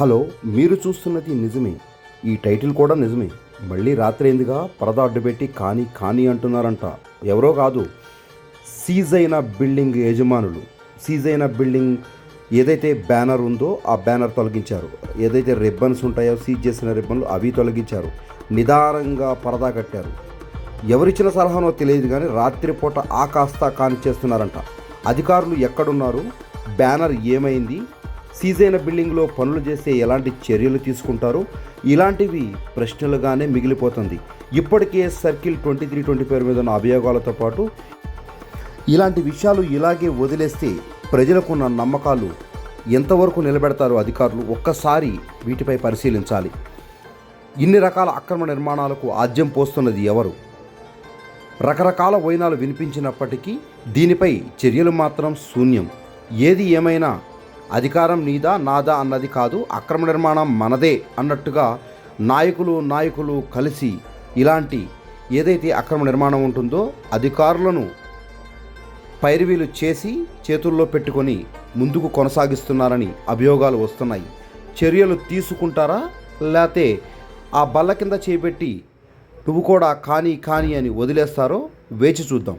Hello మీరు చూస్తున్నది నిజమే. ఈ టైటిల్ కూడా నిజమే. మళ్ళీ రాత్రి ఎందుగా పరద అడ్డుపెట్టి కానీ కానీ అంటున్నారంట. ఎవరో కాదు సీజ్ అయిన బిల్డింగ్ యజమానులు. సీజ్ అయిన బిల్డింగ్ ఏదైతే బ్యానర్ ఉందో ఆ బ్యానర్ తొలగించారు. ఏదైతే రిబ్బన్స్ ఉంటాయో సీజ్ చేసిన రిబ్బన్లు అవి తొలగించారు. నిదానంగా పరదా కట్టారు. ఎవరిచ్చిన సలహానో తెలియదు కానీ రాత్రిపూట ఆ కాస్త కాని చేస్తున్నారంట అధికారులు ఎక్కడున్నారు? బ్యానర్ ఏమైంది? సీజైన బిల్డింగ్లో పనులు చేస్తే ఎలాంటి చర్యలు తీసుకుంటారు ఇలాంటివి ప్రశ్నలుగానే మిగిలిపోతుంది. ఇప్పటికే circle twenty three twenty five మీద ఉన్న అభియోగాలతో పాటు ఇలాంటి విషయాలు ఇలాగే వదిలేస్తే ప్రజలకున్న నమ్మకాలు ఎంతవరకు నిలబెడతారు అధికారులు ఒక్కసారి వీటిపై పరిశీలించాలి. ఇన్ని రకాల అక్రమ నిర్మాణాలకు ఆద్యం పోస్తున్నది ఎవరు? రకరకాల వైనాలు వినిపించినప్పటికీ దీనిపై చర్యలు మాత్రం శూన్యం. ఏది ఏమైనా అధికారం నీదా నాదా అన్నది కాదు అక్రమ నిర్మాణం మనదే అన్నట్టుగా నాయకులు నాయకులు కలిసి ఇలాంటి ఏదైతే అక్రమ నిర్మాణం ఉంటుందో అధికారులను పైరువీలు చేసి చేతుల్లో పెట్టుకొని ముందుకు కొనసాగిస్తున్నారని అభియోగాలు వస్తున్నాయి. చర్యలు తీసుకుంటారా? లేతే ఆ బల్ల కింద చేపెట్టి నువ్వు కూడా కానీ కానీ అని వదిలేస్తారో వేచి చూద్దాం.